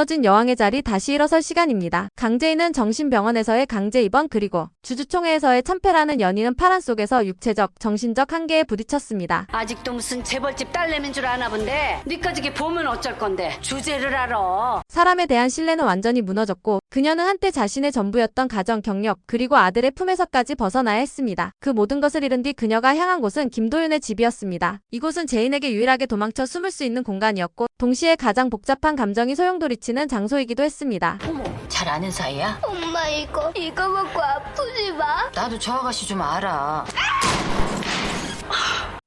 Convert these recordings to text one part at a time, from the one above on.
무너진 여왕의 자리 다시 일어설 시간입니다. 강재인은 정신병원에서의 강제 입원 그리고 주주총회에서의 참패라는 연인은 파란 속에서 육체적, 정신적 한계에 부딪혔습니다. 아직도 무슨 재벌집 딸내미인 줄 아나 본데 니까지게 보면 어쩔 건데 주제를 알아 사람에 대한 신뢰는 완전히 무너졌고 그녀는 한때 자신의 전부였던 가정, 경력, 그리고 아들의 품에서까지 벗어나야 했습니다. 그 모든 것을 잃은 뒤 그녀가 향한 곳은 김도윤의 집이었습니다. 이곳은 제인에게 유일하게 도망쳐 숨을 수 있는 공간이었고 동시에 가장 복잡한 감정이 소용돌이치는 장소이기도 했습니다. 어머, 잘 아는 사이야? 엄마 이거 이거 먹고 아프지 마. 나도 저 아가씨 좀 알아.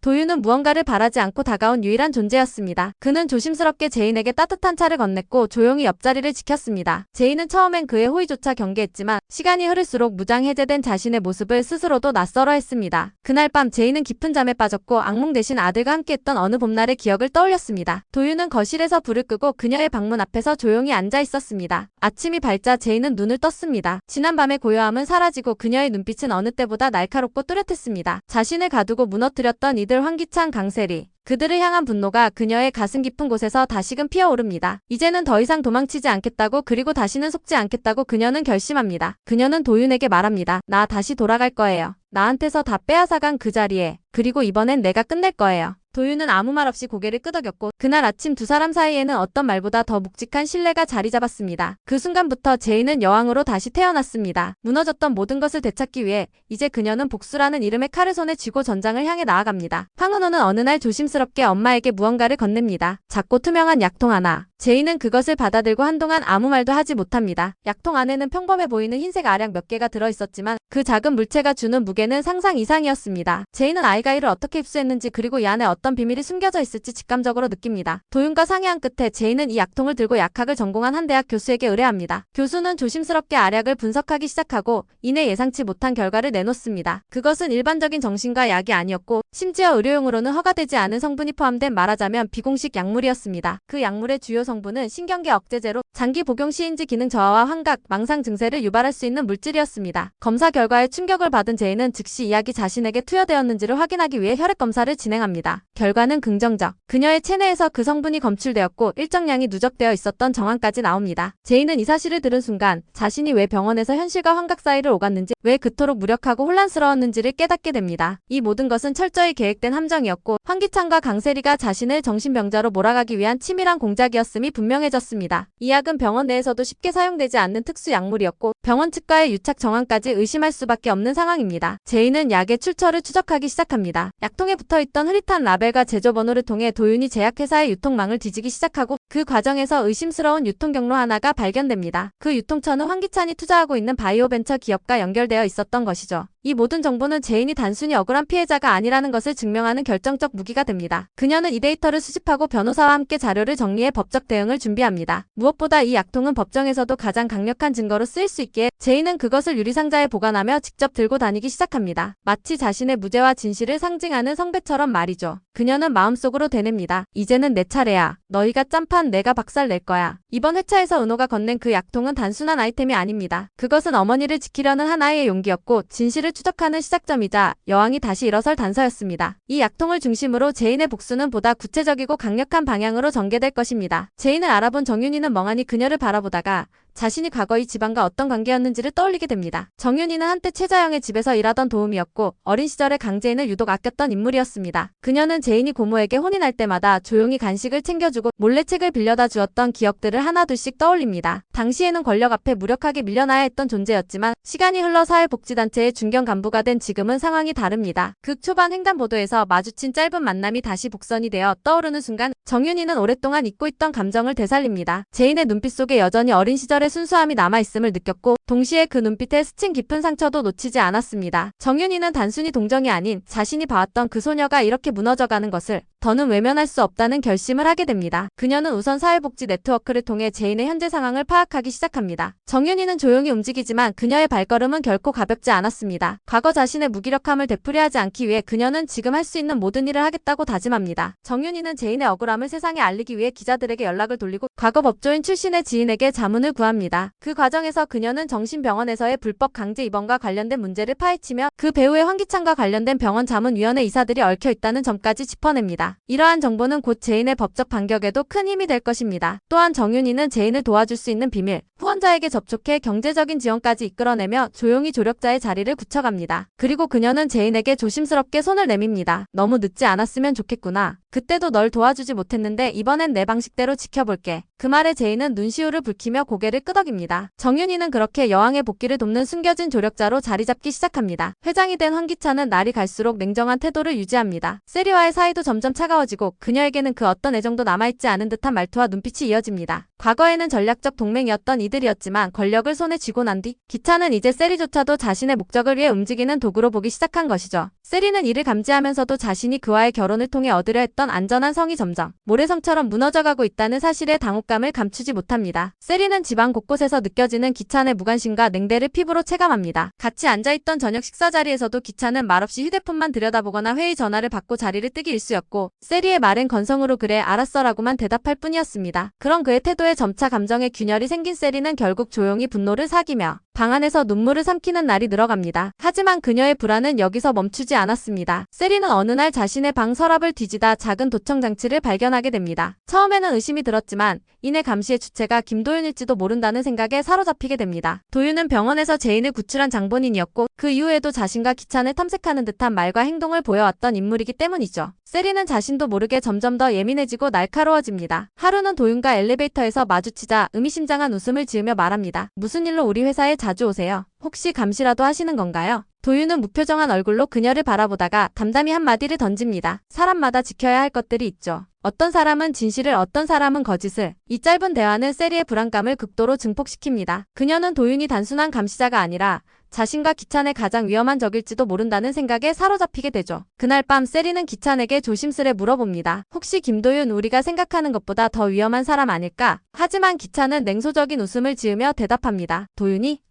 도윤은 무언가를 바라지 않고 다가온 유일한 존재였습니다. 그는 조심스럽게 제인에게 따뜻한 차를 건넸고 조용히 옆자리를 지켰습니다. 제인은 처음엔 그의 호의조차 경계했지만 시간이 흐를수록 무장 해제된 자신의 모습을 스스로도 낯설어 했습니다. 그날 밤 제인은 깊은 잠에 빠졌고 악몽 대신 아들과 함께했던 어느 봄날의 기억을 떠올렸습니다. 도윤은 거실에서 불을 끄고 그녀의 방문 앞에서 조용히 앉아 있었습니다. 아침이 밝자 제인은 눈을 떴습니다. 지난밤의 고요함은 사라지고 그녀의 눈빛은 어느 때보다 날카롭고 뚜렷했습니다. 자신을 가두고 무너뜨렸던 이들 환기찬 강세리. 그들을 향한 분노가 그녀의 가슴 깊은 곳에서 다시금 피어오릅니다. 이제는 더 이상 도망치지 않겠다고 그리고 다시는 속지 않겠다고 그녀는 결심합니다. 그녀는 도윤에게 말합니다. 나 다시 돌아갈 거예요. 나한테서 다 빼앗아간 그 자리에. 그리고 이번엔 내가 끝낼 거예요. 도윤은 아무 말 없이 고개를 끄덕였고 그날 아침 두 사람 사이에는 어떤 말보다 더 묵직한 신뢰가 자리 잡았습니다. 그 순간부터 제인은 여왕으로 다시 태어났습니다. 무너졌던 모든 것을 되찾기 위해 이제 그녀는 복수라는 이름의 칼을 손에 쥐고 전장을 향해 나아갑니다. 황은호는 어느 날 조심스럽게 엄마에게 무언가를 건넵니다. 작고 투명한 약통 하나. 제인은 그것을 받아들고 한동안 아무 말도 하지 못합니다. 약통 안에는 평범해 보이는 흰색 알약 몇 개가 들어있었지만 그 작은 물체가 주는 무게는 상상 이상이었습니다. 제인은 아이가이를 어떻게 흡수했는지 그리고 이 안에 어떤 비밀이 숨겨져 있을지 직감적으로 느낍니다. 도윤과 상의한 끝에 제인은 이 약통을 들고 약학을 전공한 한 대학 교수에게 의뢰합니다. 교수는 조심스럽게 알약을 분석하기 시작하고 이내 예상치 못한 결과를 내놓습니다. 그것은 일반적인 정신과 약이 아니었고 심지어 의료용으로는 허가되지 않은 성분이 포함된 말하자면 비공식 약물이었습니다. 그 약물의 주요 성분은 신경계 억제제로 장기 복용 시인지 기능 저하와 환각, 망상 증세를 유발할 수 있는 물질이었습니다. 검사 결과에 충격을 받은 제인은 즉시 이 약이 자신에게 투여되었는지를 확인하기 위해 혈액 검사를 진행합니다. 결과는 긍정적. 그녀의 체내에서 그 성분이 검출되었고 일정량이 누적되어 있었던 정황까지 나옵니다. 제인은 이 사실을 들은 순간 자신이 왜 병원에서 현실과 환각 사이를 오갔는지 왜 그토록 무력하고 혼란스러웠는지를 깨닫게 됩니다. 이 모든 것은 철저히 계획된 함정이었고 황기찬과 강세리가 자신을 정신병자로 몰아가기 위한 치밀한 공작이었음이 분명해졌습니다. 이 약은 병원 내에서도 쉽게 사용되지 않는 특수 약물이었고 병원 측과의 유착 정황까지 의심할 수밖에 없는 상황입니다. 제인은 약의 출처를 추적하기 시작합니다. 약통에 붙어있던 흐릿한 라벨과 제조 번호를 통해 도윤이 제약회사의 유통망을 뒤지기 시작하고 그 과정에서 의심스러운 유통 경로 하나가 발견됩니다. 그 유통처는 황기찬이 투자하고 있는 바이오 벤처 기업과 연결되어 있었던 것이죠. 이 모든 정보는 제인이 단순히 억울한 피해자가 아니라는 것을 증명하는 결정적 무기가 됩니다. 그녀는 이 데이터를 수집하고 변호사와 함께 자료를 정리해 법적 대응을 준비합니다. 무엇보다 이 약통은 법정에서도 가장 강력한 증거로 쓰일 수 있기에 제인은 그것을 유리상자에 보관하며 직접 들고 다니기 시작합니다. 마치 자신의 무죄와 진실을 상징하는 성배처럼 말이죠. 그녀는 마음속으로 되냅니다. 이제는 내 차례야. 너희가 짠판 내가 박살 낼 거야. 이번 회차에서 은호가 건넨 그 약통은 단순한 아이템이 아닙니다. 그것은 어머니를 지키려는 하나의 용기였고 진실을 추적하는 시작점이자 여왕이 다시 일어설 단서였습니다. 이 약통을 중심으로 제인의 복수는 보다 구체적이고 강력한 방향으로 전개될 것입니다. 제인을 알아본 정윤이는 멍하니 그녀를 바라보다가 자신이 과거 이 집안과 어떤 관계였는지를 떠올리게 됩니다. 정윤이는 한때 최자영의 집에서 일하던 도우미였고 어린 시절에 강재인을 유독 아꼈던 인물이었습니다. 그녀는 제인이 고모에게 날 때마다 조용히 간식을 챙겨주고 몰래 책을 빌려다 주었던 기억들을 하나둘씩 떠올립니다. 당시에는 권력 앞에 무력하게 밀려나야 했던 존재였지만 시간이 흘러 사회복지단체의 중견 간부가 된 지금은 상황이 다릅니다. 극 초반 횡단보도에서 마주친 짧은 만남이 다시 복선이 되어 떠오르는 순간 정윤이는 오랫동안 잊고 있던 감정을 되살립니다. 제인의 눈빛 속에 여전히 어린 순수함이 남아있음을 느꼈고 동시에 그 눈빛에 스친 깊은 상처도 놓치지 않았습니다. 정윤이는 단순히 동정이 아닌 자신이 봐왔던 그 소녀가 이렇게 무너져가는 것을 더는 외면할 수 없다는 결심을 하게 됩니다. 그녀는 우선 사회복지 네트워크를 통해 제인의 현재 상황을 파악하기 시작합니다. 정윤이는 조용히 움직이지만 그녀의 발걸음은 결코 가볍지 않았습니다. 과거 자신의 무기력함을 되풀이하지 않기 위해 그녀는 지금 할 수 있는 모든 일을 하겠다고 다짐합니다. 정윤이는 제인의 억울함을 세상에 알리기 위해 기자들에게 연락을 돌리고 과거 법조인 출신의 지인에게 자문을 구합니다. 그 과정에서 그녀는 정신병원에서의 불법 강제 입원과 관련된 문제를 파헤치며 그 배우의 황기찬과 관련된 병원 자문위원회 이사들이 얽혀 있다는 점까지 짚어냅니다. 이러한 정보는 곧 제인의 법적 반격에도 큰 힘이 될 것입니다. 또한 정윤희는 제인을 도와줄 수 있는 비밀, 후원자에게 접촉해 경제적인 지원까지 이끌어내며 조용히 조력자의 자리를 굳혀갑니다. 그리고 그녀는 제인에게 조심스럽게 손을 내밉니다. 너무 늦지 않았으면 좋겠구나. 그때도 널 도와주지 못했는데 이번엔 내 방식대로 지켜볼게. 그 말에 제인은 눈시울을 붉히며 고개를 끄덕입니다. 정윤희는 그렇게 여왕의 복귀를 돕는 숨겨진 조력자로 자리 잡기 시작합니다. 회장이 된 황기찬은 날이 갈수록 냉정한 태도를 유지합니다. 세리와의 사이도 점점 차가워지고 그녀에게는 그 어떤 애정도 남아있지 않은 듯한 말투와 눈빛이 이어집니다. 과거에는 전략적 동맹이었던 이들이었지만 권력을 손에 쥐고 난 뒤 기찬은 이제 세리조차도 자신의 목적을 위해 움직이는 도구로 보기 시작한 것이죠. 세리는 이를 감지하면서도 자신이 그와의 결혼을 통해 얻으려 했던 안전한 성이 점점 모래성처럼 무너져가고 있다는 사실에 당혹감을 감추지 못합니다. 세리는 집안 곳곳에서 느껴지는 기찬의 무관 심과 냉대를 피부로 체감합니다. 같이 앉아있던 저녁 식사 자리에서도 기찬은 말없이 휴대폰만 들여다보거나 회의 전화를 받고 자리를 뜨기 일쑤였고 세리의 말은 건성으로 그래 알았어라고만 대답할 뿐이었습니다. 그런 그의 태도에 점차 감정의 균열이 생긴 세리는 결국 조용히 분노를 사기며 방 안에서 눈물을 삼키는 날이 늘어갑니다. 하지만 그녀의 불안은 여기서 멈추지 않았습니다. 세리는 어느 날 자신의 방 서랍을 뒤지다 작은 도청 장치를 발견하게 됩니다. 처음에는 의심이 들었지만 이내 감시의 주체가 김도윤일지도 모른다는 생각에 사로잡히게 됩니다. 도윤은 병원에서 제인을 구출한 장본인이었고 그 이후에도 자신과 기찬을 탐색하는 듯한 말과 행동을 보여왔던 인물이기 때문이죠. 세리는 자신도 모르게 점점 더 예민해지고 날카로워집니다. 하루는 도윤과 엘리베이터에서 마주치자 의미심장한 웃음을 지으며 말합니다. 무슨 일로 우리 회사에 자주 오세요? 혹시 감시라도 하시는 건가요? 도윤은 무표정한 얼굴로 그녀를 바라보다가 담담히 한마디를 던집니다. 사람마다 지켜야 할 것들이 있죠. 어떤 사람은 진실을 어떤 사람은 거짓을. 이 짧은 대화는 세리의 불안감을 극도로 증폭시킵니다. 그녀는 도윤이 단순한 감시자가 아니라 자신과 기찬의 가장 위험한 적일지도 모른다는 생각에 사로잡히게 되죠. 그날 밤 세리는 기찬에게 조심스레 물어봅니다. 혹시 김도윤 우리가 생각하는 것보다 더 위험한 사람 아닐까? 하지만 기찬은 냉소적인 웃음을 지으며 대답합니다. 도윤이?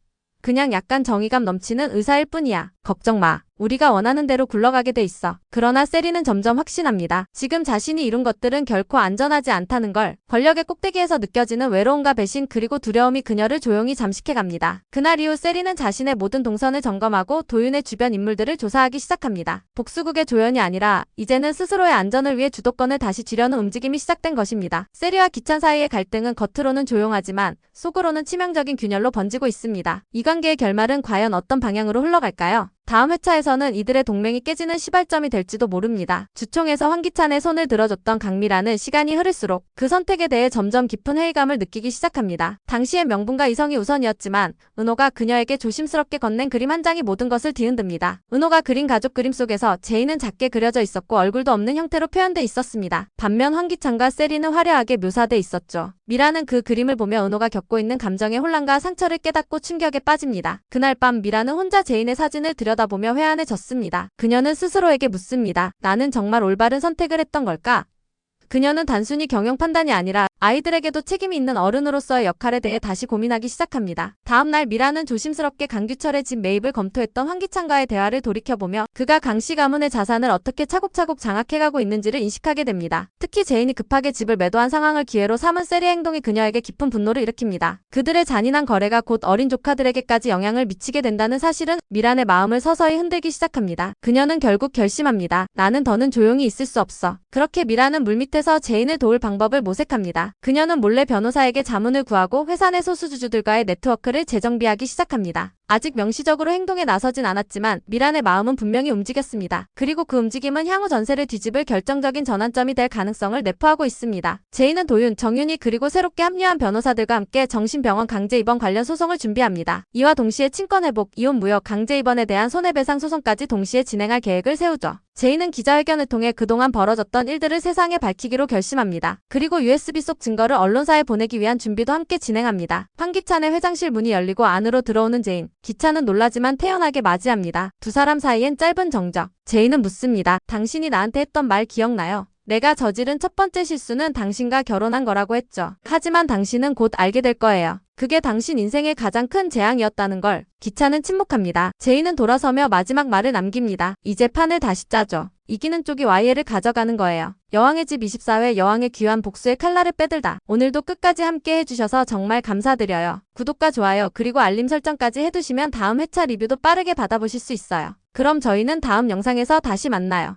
그냥 약간 정의감 넘치는 의사일 뿐이야. 걱정 마. 우리가 원하는 대로 굴러가게 돼 있어. 그러나 세리는 점점 확신합니다. 지금 자신이 이룬 것들은 결코 안전하지 않다는 걸 권력의 꼭대기에서 느껴지는 외로움과 배신 그리고 두려움이 그녀를 조용히 잠식해 갑니다. 그날 이후 세리는 자신의 모든 동선을 점검하고 도윤의 주변 인물들을 조사하기 시작합니다. 복수국의 조연이 아니라 이제는 스스로의 안전을 위해 주도권을 다시 쥐려는 움직임이 시작된 것입니다. 세리와 기찬 사이의 갈등은 겉으로는 조용하지만 속으로는 치명적인 균열로 번지고 있습니다. 이 관계의 결말은 과연 어떤 방향으로 흘러갈까요? 다음 회차에서는 이들의 동맹이 깨지는 시발점이 될지도 모릅니다. 주총에서 황기찬의 손을 들어줬던 강미라는 시간이 흐를수록 그 선택에 대해 점점 깊은 회의감을 느끼기 시작합니다. 당시의 명분과 이성이 우선이었지만 은호가 그녀에게 조심스럽게 건넨 그림 한 장이 모든 것을 뒤흔듭니다. 은호가 그린 가족 그림 속에서 제인은 작게 그려져 있었고 얼굴도 없는 형태로 표현돼 있었습니다. 반면 황기찬과 세리는 화려하게 묘사돼 있었죠. 미라는 그 그림을 보며 은호가 겪고 있는 감정의 혼란과 상처를 깨닫고 충격에 빠집니다. 그날 밤 미라는 혼자 제인의 사진을 들여 다보며 회한해졌습니다. 그녀는 스스로에게 묻습니다. 나는 정말 올바른 선택을 했던 걸까? 그녀는 단순히 경영 판단이 아니라 아이들에게도 책임이 있는 어른으로서의 역할에 대해 다시 고민하기 시작합니다. 다음날 미라는 조심스럽게 강규철의 집 매입을 검토했던 황기찬과의 대화를 돌이켜보며 그가 강씨 가문의 자산을 어떻게 차곡차곡 장악해가고 있는지를 인식하게 됩니다. 특히 제인이 급하게 집을 매도한 상황을 기회로 삼은 세리 행동이 그녀에게 깊은 분노를 일으킵니다. 그들의 잔인한 거래가 곧 어린 조카들에게까지 영향을 미치게 된다는 사실은 미란의 마음을 서서히 흔들기 시작합니다. 그녀는 결국 결심합니다. 나는 더는 조용히 있을 수 없어. 그렇게 미라는 물밑에 서 제인을 도울 방법을 모색합니다. 그녀는 몰래 변호사에게 자문을 구하고 회사 내 소수주주들과의 네트워크를 재정비하기 시작합니다. 아직 명시적으로 행동에 나서진 않았지만 미란의 마음은 분명히 움직였습니다. 그리고 그 움직임은 향후 전세를 뒤집을 결정적인 전환점이 될 가능성을 내포하고 있습니다. 제인은 도윤, 정윤이 그리고 새롭게 합류한 변호사들과 함께 정신병원 강제 입원 관련 소송을 준비합니다. 이와 동시에 친권 회복, 이혼 무효, 강제 입원에 대한 손해배상 소송까지 동시에 진행할 계획을 세우죠. 제인은 기자회견을 통해 그동안 벌어졌던 일들을 세상에 밝히기로 결심합니다. 그리고 USB 속 증거를 언론사에 보내기 위한 준비도 함께 진행합니다. 황기찬의 회장실 문이 열리고 안으로 들어오는 제인. 기찬은 놀라지만 태연하게 맞이합니다. 두 사람 사이엔 짧은 정적. 제인은 묻습니다. 당신이 나한테 했던 말 기억나요? 내가 저지른 첫 번째 실수는 당신과 결혼한 거라고 했죠. 하지만 당신은 곧 알게 될 거예요. 그게 당신 인생의 가장 큰 재앙이었다는 걸. 기차는 침묵합니다. 제이는 돌아서며 마지막 말을 남깁니다. 이제 판을 다시 짜죠. 이기는 쪽이 YL을 가져가는 거예요. 여왕의 집 24회 여왕의 귀한 복수의 칼날을 빼들다. 오늘도 끝까지 함께 해주셔서 정말 감사드려요. 구독과 좋아요 그리고 알림 설정까지 해두시면 다음 회차 리뷰도 빠르게 받아보실 수 있어요. 그럼 저희는 다음 영상에서 다시 만나요.